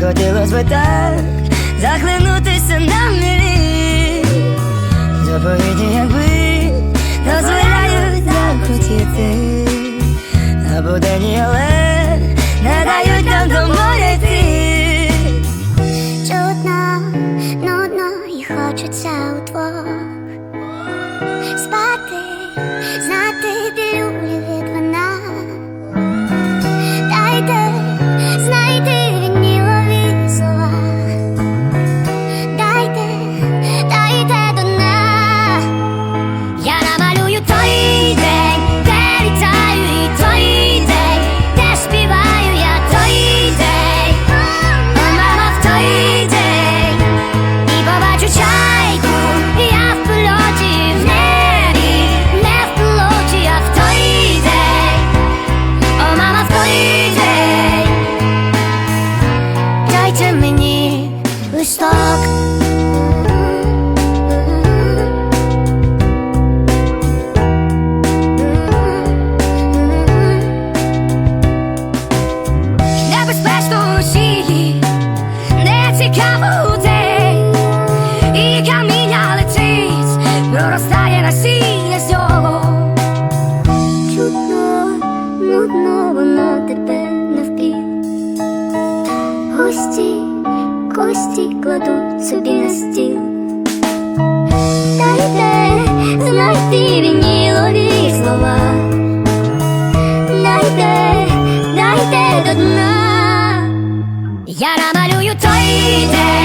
Хотілося би так захлинутися на мілі. Заповіді, якби дозволяють захотіти На будені, але не дають нам до моря йти. Чудно, нудно і хочеться у удвох спати. stuck. гості кладуть собі на стіл. Дайте знайти вінілові слова. Дайте, дайте до дна. Я намалюю той день.